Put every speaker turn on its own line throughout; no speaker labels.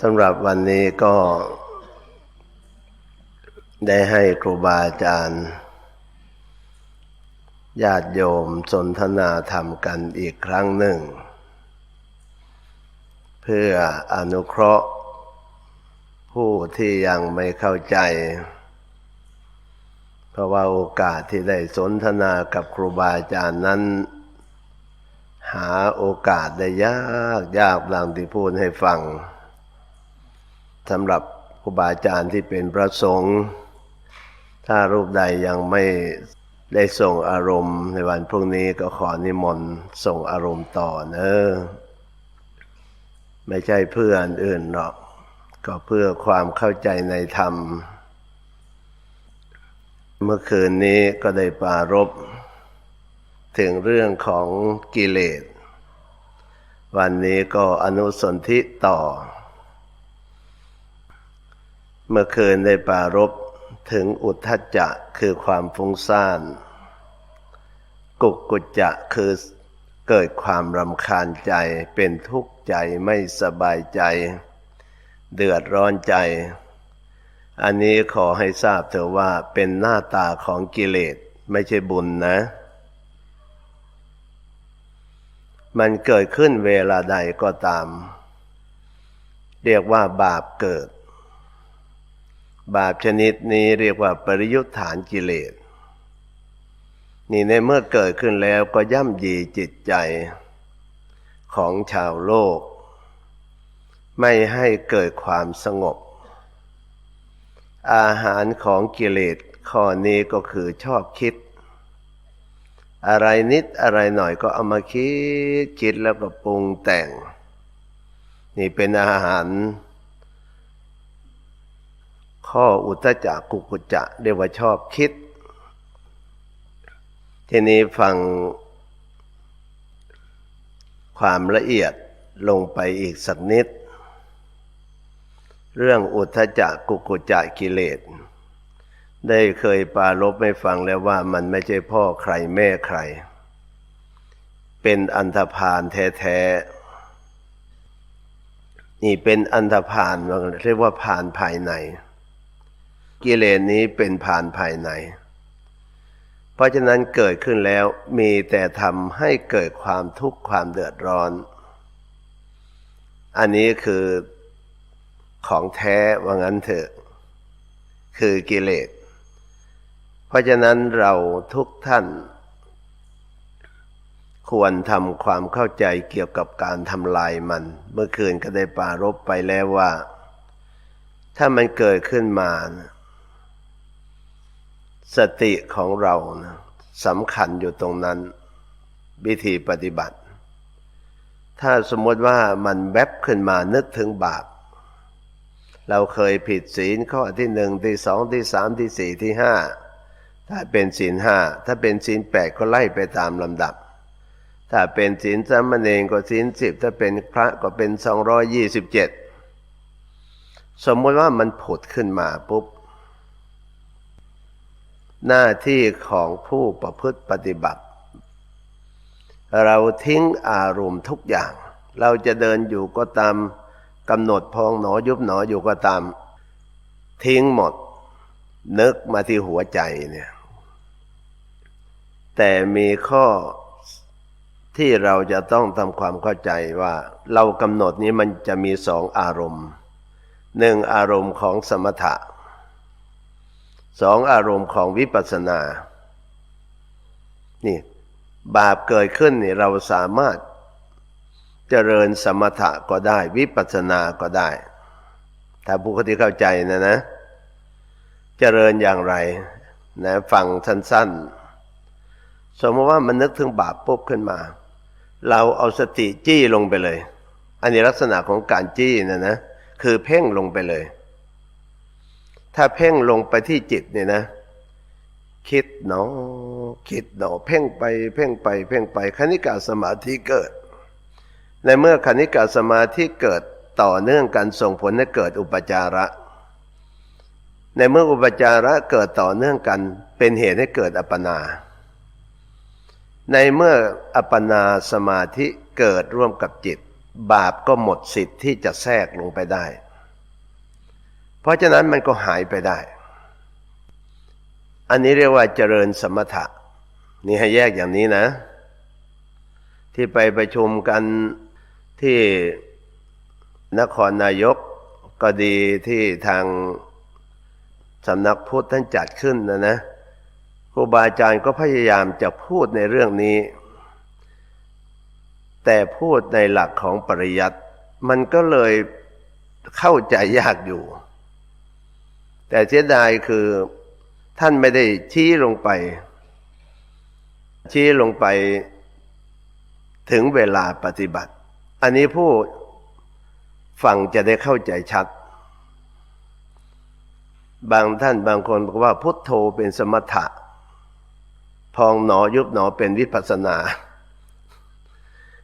สำหรับวันนี้ก็ได้ให้ครูบาอาจารย์ญาติโยมสนทนาธรรมกันอีกครั้งหนึ่ง เพื่ออนุเคราะห์ ผู้ที่ยังไม่เข้าใจ เพราะว่าโอกาสที่ได้สนทนากับครูบาอาจารย์นั้น หาโอกาสได้ยากยากดังที่พูดให้ฟัง สำหรับครูบาอาจารย์ที่เป็นพระสงฆ์ถ้ารูปใดยังไม่ได้ส่งอารมณ์ ในวันพรุ่งนี้ก็ขอนิมนต์ส่งอารมณ์ต่อเนอะไม่ใช่เพื่ออันอื่นหรอก ก็เพื่อความเข้าใจในธรรม เมื่อคืนนี้ก็ได้ปรารบถึงเรื่องของกิเลส วันนี้ก็อนุสนธิต่อ เมื่อคืนได้ปารบถึงอุทธัจจะคือความฟุ้งซ่าน กุกกุจจะคือเกิดความรำคาญใจเป็นทุกข์ใจไม่สบายใจ เดือดร้อนใจ อันนี้ขอให้ทราบเถอะว่าเป็นหน้าตาของกิเลสไม่ใช่บุญนะ มันเกิดขึ้นเวลาใดก็ตาม เรียกว่าบาปเกิด บาปชนิดนี้เรียกว่าปริยุทธฐานกิเลส นี่ในเมื่อเกิดขึ้นแล้วก็ย่ำยีจิตใจของชาวโลก ไม่ให้เกิดความสงบ อาหารของกิเลสข้อนี้ก็คือชอบคิด อะไรนิดอะไรหน่อยก็เอามาคิดคิดแล้วก็ปรุงแต่ง นี่เป็นอาหาร ข้ออุตจักกุกุจะเรียกว่าชอบคิด ทีนี้ฟังความละเอียดลงไปอีกสักนิด เรื่องอุทจักกุกุจะกิเลส ได้เคยปารบไม่ฟังแล้วว่ามันไม่ใช่พ่อใครแม่ใคร เป็นอันธพาลแท้ๆ นี่เป็นอันธพาลเรียกว่าพานภายใน กิเลสนี้เป็นพานภายใน เพราะฉะนั้นเกิดขึ้นแล้วมีแต่ทำให้เกิดความทุกข์ความเดือดร้อน อันนี้คือของแท้ว่างั้นเถอะ คือกิเลส เพราะฉะนั้นเราทุกท่าน ควรทำความเข้าใจเกี่ยวกับการทำลายมัน เมื่อคืนก็ได้ปารบไปแล้วว่า ถ้ามันเกิดขึ้นมานะ สติของเรานะสำคัญอยู่ตรงนั้น วิธีปฏิบัติ ถ้าสมมติว่ามันแวบขึ้นมานึกถึงบาป เราเคยผิดศีลข้อที่หนึ่งที่สองที่สามที่สี่ที่ห้าถ้าเป็นศีลห้าถ้าเป็นศีลแปดก็ไล่ไปตามลำดับ ถ้าเป็นศีลสามเณรก็ศีลสิบถ้าเป็นพระก็เป็นสองร้อยยี่สิบเจ็ดสมมติว่ามันผุดขึ้นมาปุ๊บ หน้าที่ของผู้ประพฤติปฏิบัติ เราทิ้งอารมณ์ทุกอย่าง เราจะเดินอยู่ก็ตามกำหนดพองหนอยุบหนออยู่ก็ตาม ทิ้งหมด นึกมาที่หัวใจเนี่ย แต่มีข้อที่เราจะต้องทำความเข้าใจว่า เรากำหนดนี้มันจะมีสองอารมณ์หนึ่งอารมณ์ของสมถะ สองอารมณ์ของวิปัสสนา นี่ บาปเกิดขึ้นนี่เราสามารถเจริญสมถะก็ได้ วิปัสสนาก็ได้ ถ้าผู้ที่เข้าใจนะนะ เจริญอย่างไร นะฟังสั้นๆ สมมติว่ามันนึกถึงบาปปุ๊บขึ้นมา เราเอาสติจี้ลงไปเลย อันนี้ลักษณะของการจี้นะนะ คือเพ่งลงไปเลย ถ้าเพ่งลงไปที่จิตเนี่ยนะ คิดหนอ คิดหนอ เพ่งไป เพ่งไป เพ่งไปคณิกาสมาธิเกิด ในเมื่อคณิกาสมาธิเกิดต่อเนื่องกันส่งผลให้เกิดอุปจาระ ในเมื่ออุปจาระเกิดต่อเนื่องกัน เป็นเหตุให้เกิดอัปปนา ในเมื่ออัปปนาสมาธิเกิดร่วมกับจิต บาปก็หมดสิทธิ์ที่จะแทรกลงไปได้ เพราะฉะนั้นมันก็หายไปได้ อันนี้เรียกว่าเจริญสมถะ นี่ให้แยกอย่างนี้นะ ที่ไปประชุมกันที่นครนายกก็ดีที่ทางสำนักพุทธท่านจัดขึ้นนะนะครูบาอาจารย์ก็พยายามจะพูดในเรื่องนี้ แต่พูดในหลักของปริยัติมันก็เลยเข้าใจยากอยู่ แต่เสียดายคือท่านไม่ได้ชี้ลงไป ชี้ลงไปถึงเวลาปฏิบัติ อันนี้ผู้ฟังจะได้เข้าใจชัด บางท่านบางคนบอกว่าพุทโธเป็นสมถะ พองหนอยุบหนอเป็นวิปัสนา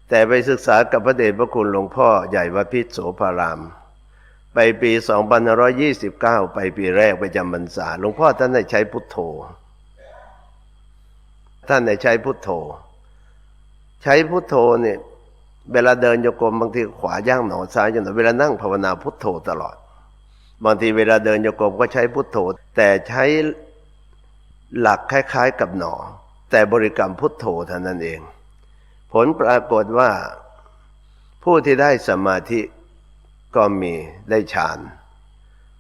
แต่ไปศึกษากับพระเดชพระคุณหลวงพ่อใหญ่วพิษโสภาราม ไปปี2529 ไปปีแรกไปจำพรรษาหลวงพ่อท่านได้ใช้พุทโธ ท่านได้ใช้พุทโธ ใช้พุทโธเนี่ยเวลาเดินโยกมบางทีขวาย่างหนอซ้ายย่างหนอเวลานั่งภาวนาพุทโธตลอด บางทีเวลาเดินโยกมก็ใช้พุทโธ แต่ใช้หลักคล้าย ๆ กับหนอ แต่บริกรรมพุทโธเท่านั้นเอง ผลปรากฏว่าผู้ที่ได้สมาธิ ก็มีได้ฌาน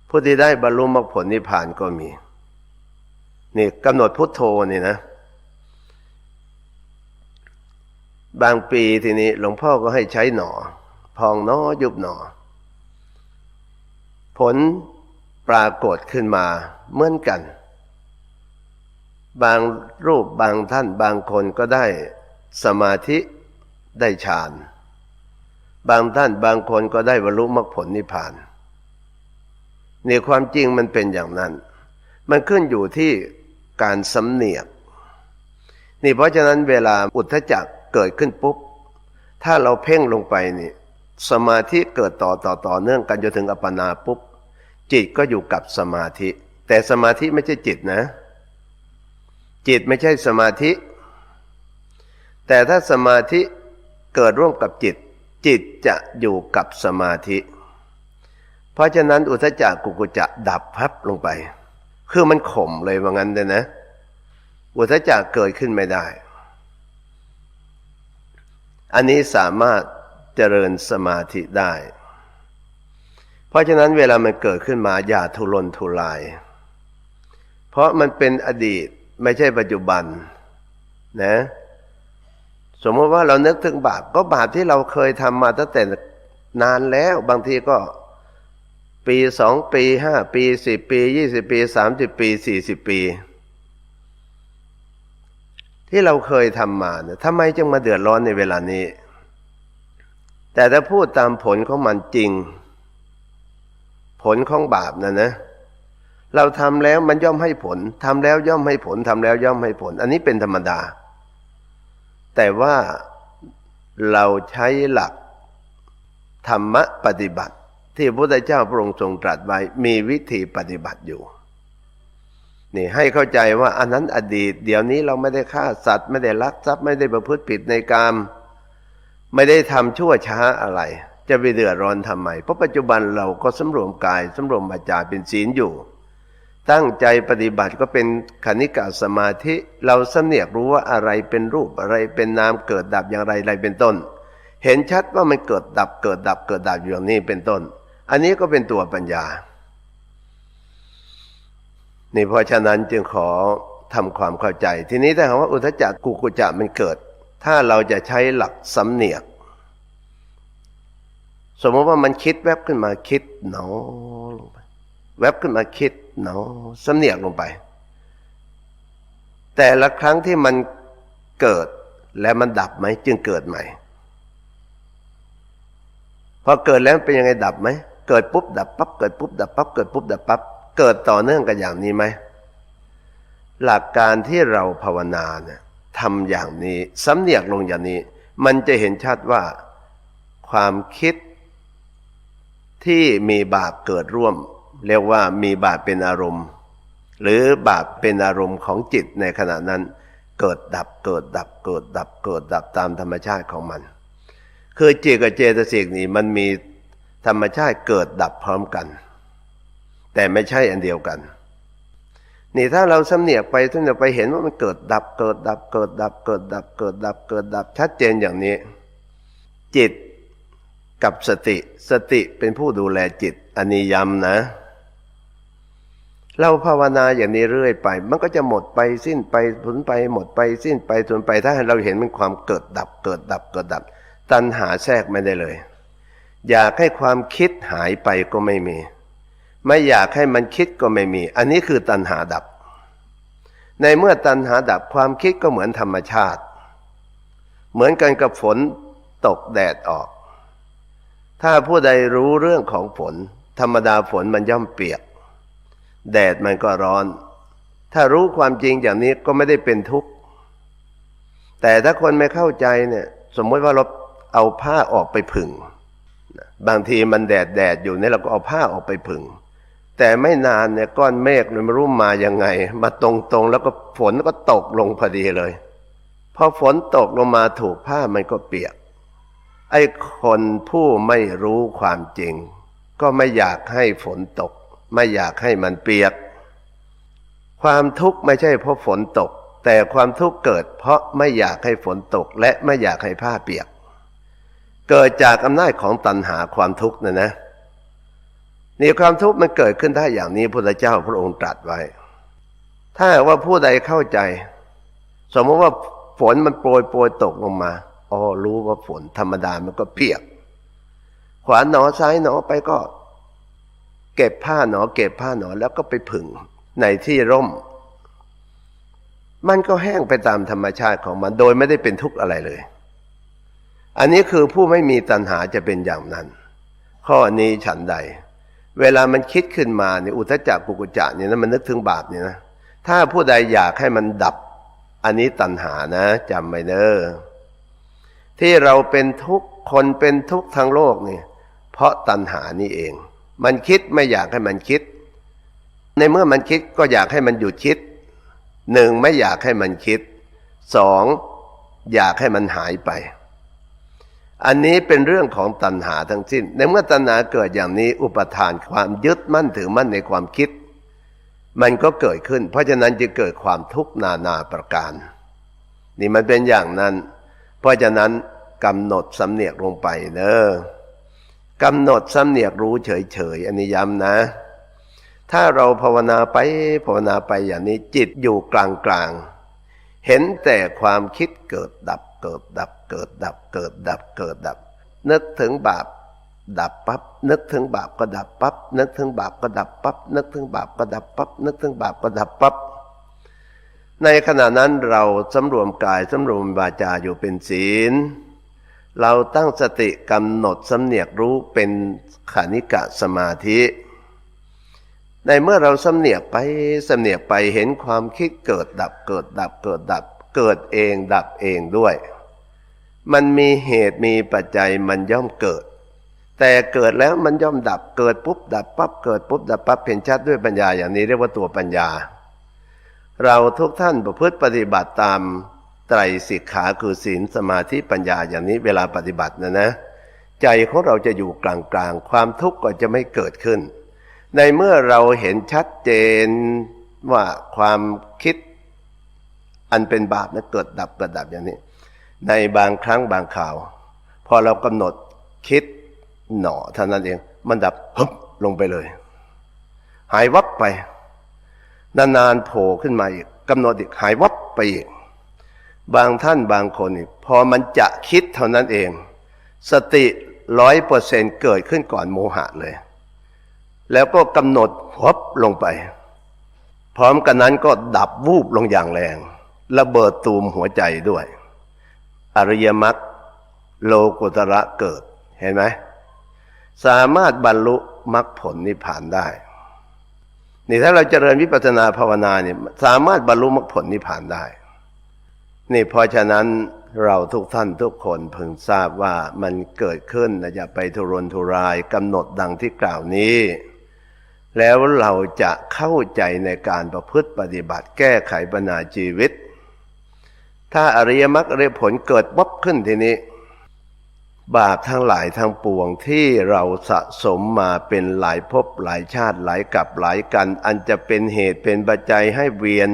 ผู้ที่ได้บรรลุมรรคผลนิพพานก็มี นี่กำหนดพุทโธนี่นะ บางปีทีนี้หลวงพ่อก็ให้ใช้หนอ พองหนอยุบหนอ ผลปรากฏขึ้นมาเหมือนกัน บางรูปบางท่านบางคนก็ได้สมาธิได้ฌาน บางท่านบางคนก็ได้บรรลุมรรคผลนิพพานนี่ความจริงมันเป็นอย่างนั้น มันขึ้นอยู่ที่การสำเนียก นี่เพราะฉะนั้นเวลาอุทธจักเกิดขึ้นปุ๊บ ถ้าเราเพ่งลงไปนี่ สมาธิเกิดต่อต่อต่อเนื่องกันจนถึงอัปปนาปุ๊บ จิตก็อยู่กับสมาธิ แต่สมาธิไม่ใช่จิตนะ จิตไม่ใช่สมาธิ แต่ถ้าสมาธิเกิดร่วมกับจิต จิตจะอยู่กับสมาธิ เพราะฉะนั้นอุทจักกุกุจะดับพับลงไป คือมันข่มเลยว่างั้นเลยนะ อุทจักเกิดขึ้นไม่ได้ อันนี้สามารถเจริญสมาธิได้ เพราะฉะนั้นเวลามันเกิดขึ้นมาอย่าทุรนทุราย เพราะมันเป็นอดีตไม่ใช่ปัจจุบันนะ สมมติว่าเรานึกถึงบาปก็บาปที่เราเคยทำมาตั้งแต่นานแล้วบางทีก็ ปีสองปีห้าปีสิบปียี่สิบปีสามสิบปีสี่สิบปี ที่เราเคยทำมาเนี่ยทำไมจึงมาเดือดร้อนในเวลานี้ แต่ถ้าพูดตามผลของมันจริง ผลของบาปนะนะเราทำแล้วมันย่อมให้ผลทำแล้วย่อมให้ผลทำแล้วย่อมให้ผล อันนี้เป็นธรรมดา แต่ว่าเราใช้หลักธรรมะปฏิบัติ ที่พระพุทธเจ้าพระองค์ทรงตรัสไว้มีวิธีปฏิบัติอยู่นี่ให้เข้าใจว่าอันนั้นอดีต เดี๋ยวนี้เราไม่ได้ฆ่าสัตว์ ไม่ได้ลักทรัพย์ไม่ได้ประพฤติผิดในกามไม่ได้ทำชั่วช้าอะไร จะไปเดือดร้อนทำไมเพราะปัจจุบันเราก็สำรวมกายสำรวมวาจาเป็นศีลอยู่ ตั้งใจปฏิบัติก็เป็นคณิกาสมาธิ เราสำเนียกรู้ว่าอะไรเป็นรูปอะไรเป็นนามเกิดดับอย่างไรอะไรเป็นต้น เห็นชัดว่ามันเกิดดับเกิดดับเกิดดับอย่างนี้เป็นต้น อันนี้ก็เป็นตัวปัญญานี่เพราะฉะนั้นจึงขอทำความเข้าใจ ทีนี้ถ้าหากว่าอุทจักกุกุจะมันเกิด ถ้าเราจะใช้หลักสำเนียก สมมติว่ามันคิดแวบขึ้นมาคิดหนอลงไป แวบขึ้นมาคิดหนอสำเนียกลงไป แต่ละครั้งที่มันเกิดและมันดับไหมจึงเกิดใหม่พอเกิดแล้วเป็นยังไงดับไหมเกิดปุ๊บดับปั๊บเกิดปุ๊บดับปั๊บเกิดปุ๊บดับปั๊บเกิดต่อเนื่องกันอย่างนี้ไหมหลักการที่เราภาวนาเนี่ยทำอย่างนี้สำเนียกลงอย่างนี้ มันจะเห็นชัดว่าความคิดที่มีบาปเกิดร่วม เรียกว่ามีบาปเป็นอารมณ์ หรือบาปเป็นอารมณ์ของจิตในขณะนั้น เกิดดับเกิดดับเกิดดับเกิดดับตามธรรมชาติของมัน คือจิตกับเจตสิกนี่มันมีธรรมชาติเกิดดับพร้อมกัน แต่ไม่ใช่อันเดียวกัน นี่ถ้าเราสำเนียกไปทุกเนี่ยไปเห็นว่ามันเกิดดับเกิดดับเกิดดับเกิดดับเกิดดับเกิดดับชัดเจนอย่างนี้ จิตกับสติสติเป็นผู้ดูแลจิตอันนี้ย้ำนะ เราภาวนาอย่างนี้เรื่อยไป มันก็จะหมดไปสิ้นไปผลไปหมดไปสิ้นไปจนไปถ้าเราเห็นเป็นความเกิดดับเกิดดับเกิดดับ ตัณหาแทรกไม่ได้เลย อยากให้ความคิดหายไปก็ไม่มี ไม่อยากให้มันคิดก็ไม่มี อันนี้คือตัณหาดับ ในเมื่อตัณหาดับความคิดก็เหมือนธรรมชาติ เหมือนกันกับฝนตกแดดออก ถ้าผู้ใดรู้เรื่องของฝน ธรรมดาฝนมันย่อมเปียก แดดมันก็ร้อน ถ้ารู้ความจริงอย่างนี้ก็ไม่ได้เป็นทุกข์แต่ถ้าคนไม่เข้าใจเนี่ย สมมติว่าเราเอาผ้าออกไปผึ่งบางทีมันแดดแดดอยู่เนี่ยเราก็เอาผ้าออกไปผึ่งแต่ไม่นานเนี่ยก้อนเมฆมันไม่รู้มายังไง มาตรงๆ แล้วก็ฝนก็ตกลงพอดีเลยพอฝนตกลงมาถูกผ้ามันก็เปียก ไอ้คนผู้ไม่รู้ความจริง ก็ไม่อยากให้ฝนตก ไม่อยากให้มันเปียก ความทุกข์ไม่ใช่เพราะฝนตก แต่ความทุกข์เกิดเพราะไม่อยากให้ฝนตก และไม่อยากให้ผ้าเปียก เกิดจากอำนาจของตัณหาความทุกข์นะนะนี่ความทุกข์มันเกิดขึ้นได้อย่างนี้พระเจ้าพระองค์ตรัสไว้ ถ้าว่าผู้ใดเข้าใจ สมมติว่าฝนมันโปรยโปรยตกลงมาอ๋อรู้ว่าฝนธรรมดามันก็เปียก ขวาหนอซ้ายหนอไปก็ เก็บผ้าหนอ เก็บผ้าหนอแล้วก็ไปผึ่งในที่ร่ม มันก็แห้งไปตามธรรมชาติของมันโดยไม่ได้เป็นทุกข์อะไรเลย อันนี้คือผู้ไม่มีตัณหาจะเป็นอย่างนั้น ข้อนี้ฉันใด เวลามันคิดขึ้นมาเนี่ยอุทจักกุกุจักเนี่ยนะมันนึกถึงบาปเนี่ยนะถ้าผู้ใดอยากให้มันดับ อันนี้ตัณหานะจำไว้เนอที่เราเป็นทุกคนเป็นทุกทางโลกเนี่ยเพราะตัณหานี่เอง มันคิดไม่อยากให้มันคิด ในเมื่อมันคิดก็อยากให้มันหยุดคิดหนึ่งไม่อยากให้มันคิดสองอยากให้มันหายไป อันนี้เป็นเรื่องของตัณหาทั้งสิ้น ในเมื่อตัณหาเกิดอย่างนี้อุปทานความยึดมั่นถือมั่นในความคิด มันก็เกิดขึ้น เพราะฉะนั้นจะเกิดความทุกข์นานาประการ นี่มันเป็นอย่างนั้น เพราะฉะนั้นกำหนดสำเนียกลงไปเนอะ กำหนดสำเนียกรู้เฉยๆอันนี้ย้ำนะ ถ้าเราภาวนาไปภาวนาไปอย่างนี้จิตอยู่กลางๆ เห็นแต่ความคิดเกิดดับเกิดดับ เกิดดับ เกิดดับเกิดดับ นึกถึงบาปดับปั๊บนึกถึงบาปก็ดับปั๊บนึกถึงบาปก็ดับปั๊บนึกถึงบาปก็ดับปั๊บนึกถึงบาปก็ดับปั๊บในขณะนั้นเราสำรวมกายสำรวมวาจาอยู่เป็นศีล เราตั้งสติกำหนดสำเนียกรู้เป็นขานิกะสมาธิ ในเมื่อเราสำเนียกไปสำเนียกไปเห็นความคิดเกิดดับเกิดดับเกิดดับเกิดเองดับเองด้วย มันมีเหตุมีปัจจัยมันย่อมเกิด แต่เกิดแล้วมันย่อมดับเกิดปุ๊บดับปั๊บเกิดปุ๊บดับปั๊บเห็นชัดด้วยปัญญาอย่างนี้เรียกว่าตัวปัญญา เราทุกท่านประพฤติปฏิบัติตาม ไตรสิกขาคือศีลสมาธิปัญญาอย่างนี้เวลาปฏิบัตินะนะ ใจของเราจะอยู่กลางๆ ความทุกข์ก็จะไม่เกิดขึ้น ในเมื่อเราเห็นชัดเจนว่าความคิดอันเป็นบาปนะเกิดดับเกิดดับอย่างนี้ ในบางครั้งบางข่าว พอเรากำหนดคิดหน่อเท่านั้นเองมันดับฮึบลงไปเลย หายวับไป นานๆโผล่ขึ้นมาอีกกำหนดอีกหายวับไปอีก บางท่านบางคนนี่พอมันจะคิดเท่านั้นเอง สติร้อยเปอร์เซนเกิดขึ้นก่อนโมหะเลย แล้วก็กำหนดวับลงไป พร้อมกันนั้นก็ดับวูบลงอย่างแรง ระเบิดตูมหัวใจด้วย อริยมรรคโลกุตระเกิดเห็นไหมสามารถบรรลุมรรคผลนิพพานได้ นี่ถ้าเราเจริญวิปัสสนาภาวนาเนี่ยสามารถบรรลุมรรคผลนิพพานได้ นี่เพราะฉะนั้นเราทุกท่านทุกคนพึงทราบว่ามันเกิดขึ้นนะอย่าไปทุรนทุรายกำหนดดังที่กล่าวนี้ แล้วเราจะเข้าใจในการประพฤติปฏิบัติแก้ไขปัญหาชีวิต ถ้าอริยมรรคอริยผลเกิดบ๊บขึ้นทีนี้ บาปทั้งหลายทั้งปวงที่เราสะสมมาเป็นหลายภพหลายชาติหลายกับหลายกัน อันจะเป็นเหตุเป็นปัจจัยให้เวียน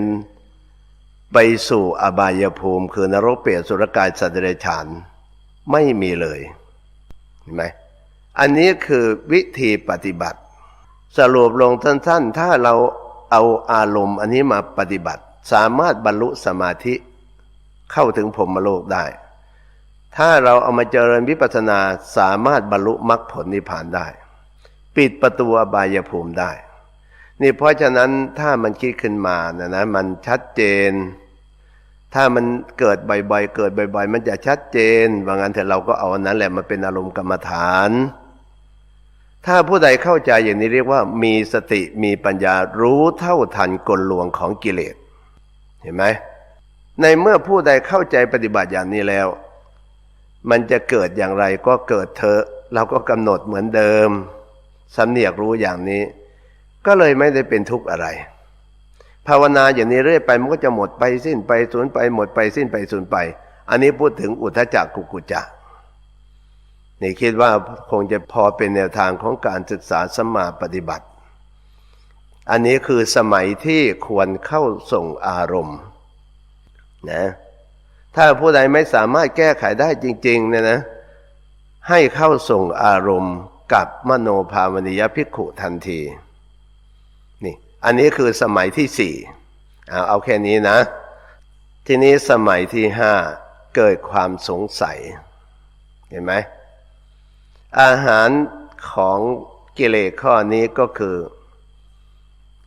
ไปสู่อบายภูมิ คือนรกเปรตสุรกายสัตว์เดรัจฉานไม่มีเลยเห็นไหมอันนี้คือวิธีปฏิบัติ สรุปลงสั้นๆ ถ้าเราเอาอารมณ์ อันนี้มาปฏิบัติ สามารถบรรลุสมาธิเข้าถึงพรมโลกได้ ถ้าเราเอามาเจริญวิปัสสนาสามารถบรรลุมรรคผลนิพพานได้ ปิดประตูอบายภูมิได้ นี่เพราะฉะนั้นถ้ามันคิดขึ้นมานะนะมันชัดเจน ถ้ามันเกิดบ่อยๆ เกิดบ่อย ๆ มันจะชัดเจนว่างั้นเถอะเราก็เอาอันนั้นแหละมาเป็นอารมณ์กรรมฐาน ถ้าผู้ใดเข้าใจอย่างนี้เรียกว่า มีสติมีปัญญารู้เท่าทันกลลวงของกิเลส เห็นไหม ในเมื่อผู้ใดเข้าใจปฏิบัติอย่างนี้แล้ว มันจะเกิดอย่างไรก็เกิดเถอะ เราก็กำหนดเหมือนเดิมสำเนียกรู้อย่างนี้ ก็เลยไม่ได้เป็นทุกข์อะไร ภาวนาอย่างนี้เรื่อยไปมันก็จะหมดไปสิ้นไปสูญไปหมดไปสิ้นไปสูญไป อันนี้พูดถึงอุทจักกุกุจักนี่คิดว่าคงจะพอเป็นแนวทางของการศึกษาสมาปฏิบัติ อันนี้คือสมัยที่ควรเข้าส่งอารมณ์นะถ้าผู้ใดไม่สามารถแก้ไขได้จริงๆเนี่ยนะ ให้เข้าส่งอารมณ์กับมโนภาวนิยภิกขุทันที อันนี้คือสมัยที่สี่เอาเอาแค่นี้นะ ทีนี้สมัยที่ห้าเกิดความสงสัย เห็นไหม อาหารของกิเลสข้อนี้ก็คือ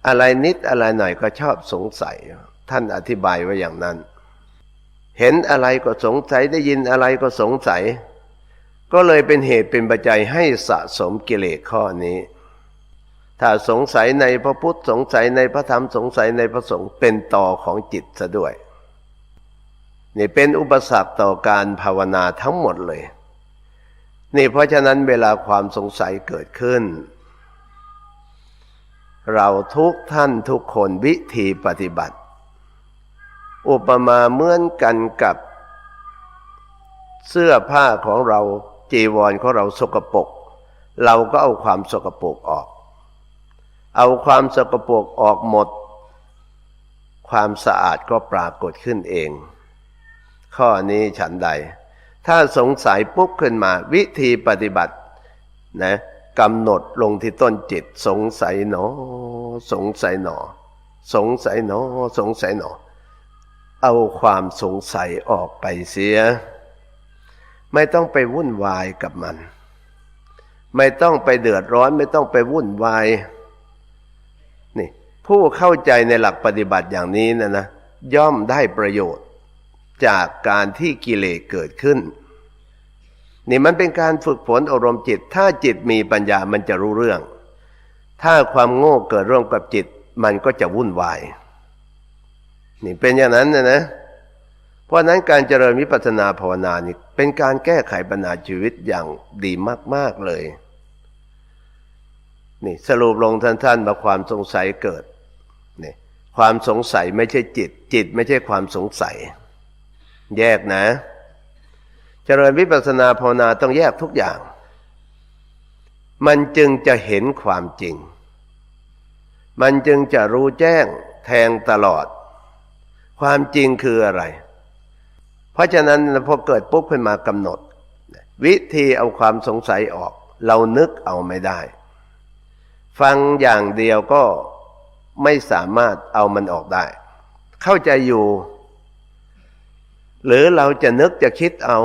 อะไรนิดอะไรหน่อยก็ชอบสงสัย ท่านอธิบายไว้อย่างนั้น เห็นอะไรก็สงสัยได้ยินอะไรก็สงสัย ก็เลยเป็นเหตุเป็นปัจจัยให้สะสมกิเลสข้อนี้ ถ้าสงสัยในพระพุทธสงสัยในพระธรรมสงสัยในพระสงฆ์เป็นต่อของจิตซะด้วยนี่เป็นอุปสรรคต่อการภาวนาทั้งหมดเลย นี่เพราะฉะนั้นเวลาความสงสัยเกิดขึ้น เราทุกท่านทุกคนวิธีปฏิบัติ อุปมาเหมือนกันกับ เสื้อผ้าของเราจีวรของเราสกปรกเราก็เอาความสกปรกออก เอาความสกปรกออกหมด ความสะอาดก็ปรากฏขึ้นเอง ข้อนี้ฉันใด ถ้าสงสัยปุ๊บขึ้นมาวิธีปฏิบัตินะกำหนดลงที่ต้นจิต สงสัยหนอ สงสัยหนอ สงสัยหนอ สงสัยหนอ เอาความสงสัยออกไปเสีย ไม่ต้องไปวุ่นวายกับมัน ไม่ต้องไปเดือดร้อนไม่ต้องไปวุ่นวาย ผู้เข้าใจในหลักปฏิบัติอย่างนี้นะนะย่อมได้ประโยชน์จากการที่กิเลสเกิดขึ้น นี่มันเป็นการฝึกฝนอารมณ์จิต ถ้าจิตมีปัญญามันจะรู้เรื่อง ถ้าความโง่เกิดร่วมกับจิตมันก็จะวุ่นวาย นี่เป็นอย่างนั้นนะนะ เพราะนั้นการเจริญวิปัสสนาภาวนานี่เป็นการแก้ไขปัญหาชีวิตอย่างดีมาก ๆเลย นี่สรุปลงท่านๆว่าความสงสัยเกิด ความสงสัยไม่ใช่จิต จิตไม่ใช่ความสงสัย แยกนะ เจริญวิปัสสนาภาวนาต้องแยกทุกอย่าง มันจึงจะเห็นความจริง มันจึงจะรู้แจ้งแทงตลอด ความจริงคืออะไร เพราะฉะนั้นพอเกิดปุ๊บขึ้นมากำหนด วิธีเอาความสงสัยออก เรานึกเอาไม่ได้ ฟังอย่างเดียวก็ ไม่สามารถเอามันออกได้ เข้าใจอยู่ หรือเราจะนึกจะคิดเอา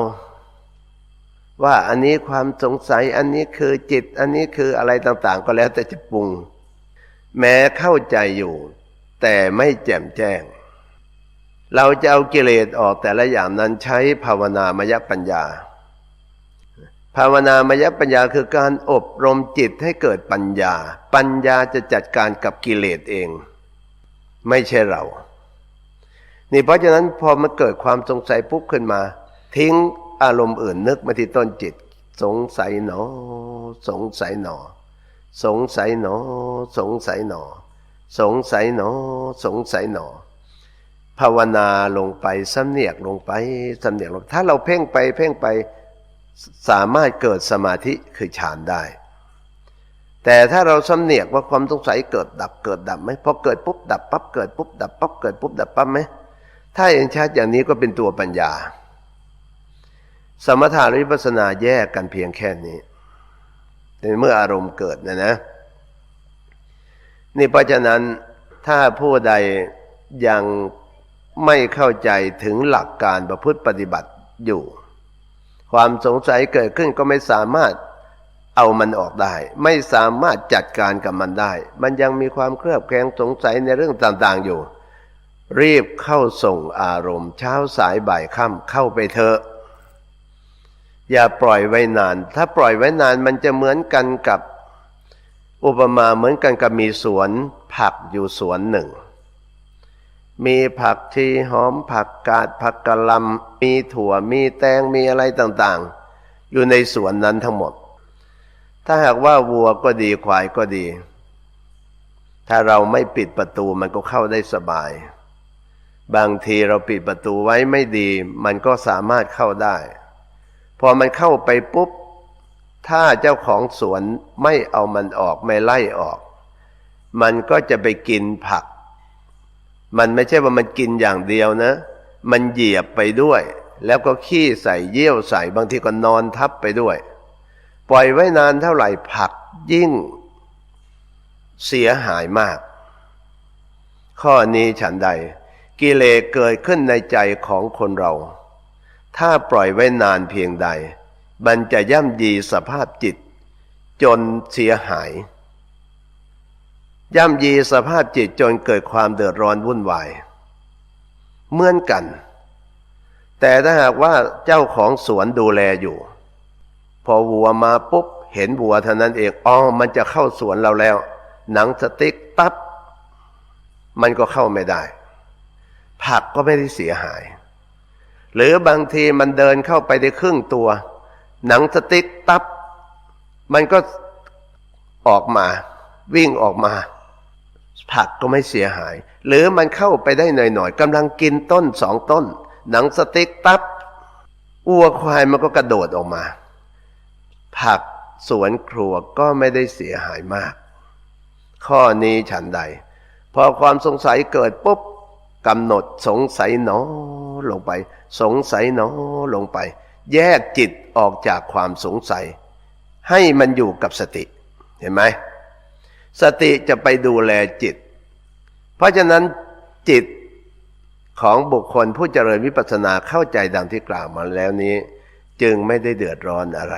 ว่าอันนี้ความสงสัย อันนี้คือจิต อันนี้คืออะไรต่าง ๆ ก็แล้วแต่จะปรุง แม้เข้าใจอยู่ แต่ไม่แจ่มแจ้ง เราจะเอากิเลสออกแต่ละอย่างนั้นใช้ภาวนามยปัญญา ภาวนามยปัญญาคือการอบรมจิตให้เกิดปัญญา ปัญญาจะจัดการกับกิเลสเอง ไม่ใช่เรา นี่เพราะฉะนั้นพอมันเกิดความสงสัยปุ๊บขึ้นมา ทิ้งอารมณ์อื่นนึกมาที่ต้นจิต สงสัยหนอ สงสัยหนอ สงสัยหนอ สงสัยหนอ สงสัยหนอ สงสัยหนอ ภาวนาลงไปสำเนียกลงไปสำเนียกลงถ้าเราเพ่งไปเพ่งไป สามารถเกิดสมาธิคือฌานได้ แต่ถ้าเราสำเนียกว่าความสงสัยเกิดดับเกิดดับไหมพอเกิดปุ๊บดับปั๊บเกิดปุ๊บดับปั๊บเกิดปุ๊บดับปั๊บไหมถ้าเห็นชัดอย่างนี้ก็เป็นตัวปัญญา สมถะและวิปัสสนาแยกกันเพียงแค่นี้ในเมื่ออารมณ์เกิดนะนะนี่เพราะฉะนั้นถ้าผู้ใดยังไม่เข้าใจถึงหลักการประพฤติปฏิบัติอยู่ ความสงสัยเกิดขึ้นก็ไม่สามารถเอามันออกได้ ไม่สามารถจัดการกับมันได้ มันยังมีความเครือบแคลงสงสัยในเรื่องต่างๆอยู่ รีบเข้าส่งอารมณ์เช้าสายบ่ายค่ำเข้าไปเถอะอย่าปล่อยไว้นาน ถ้าปล่อยไว้นานมันจะเหมือนกันกับ อุปมาเหมือนกันกับมีสวนผักอยู่สวนหนึ่ง มีผักชีหอมผักกาดผักกะหล่ำมีถั่วมีแตงมีอะไรต่างๆ อยู่ในสวนนั้นทั้งหมด ถ้าหากว่าวัวก็ดีควายก็ดี ถ้าเราไม่ปิดประตูมันก็เข้าได้สบาย บางทีเราปิดประตูไว้ไม่ดี มันก็สามารถเข้าได้ พอมันเข้าไปปุ๊บ ถ้าเจ้าของสวนไม่เอามันออกไม่ไล่ออก มันก็จะไปกินผัก มันไม่ใช่ว่ามันกินอย่างเดียวนะ มันเหยียบไปด้วย แล้วก็ขี้ใส่เยี่ยวใส่บางทีก็นอนทับไปด้วย ปล่อยไว้นานเท่าไหร่ผักยิ่ง เสียหายมาก ข้อนี้ฉันใด กิเลสเกิดขึ้นในใจของคนเรา ถ้าปล่อยไว้นานเพียงใด มันจะย่ำยีสภาพจิต จนเสียหาย ย่ำยีสภาพจิตจนเกิดความเดือดร้อนวุ่นวาย เหมือนกัน แต่ถ้าหากว่าเจ้าของสวนดูแลอยู่ พอวัวมาปุ๊บ เห็นวัวเท่านั้นเองอ๋อมันจะเข้าสวนเราแล้ว หนังสติ๊กปั๊บมันก็เข้าไม่ได้ ผักก็ไม่ได้เสียหาย หรือบางทีมันเดินเข้าไปได้ครึ่งตัว หนังสติ๊กตับมันก็ออกมาวิ่งออกมา ผักก็ไม่เสียหาย หรือมันเข้าไปได้หน่อยๆกำลังกินต้นสองต้น หนังสติ๊กตับวัวควายมันก็กระโดดออกมา ผักสวนครัวก็ไม่ได้เสียหายมาก ข้อนี้ฉันใด พอความสงสัยเกิดปุ๊บกำหนดสงสัยหนอลงไป สงสัยหนอลงไป แยกจิตออกจากความสงสัย ให้มันอยู่กับสติ เห็นไหม สติจะไปดูแลจิต เพราะฉะนั้นจิตของบุคคลผู้เจริญวิปัสสนาเข้าใจดังที่กล่าวมาแล้วนี้ จึงไม่ได้เดือดร้อนอะไร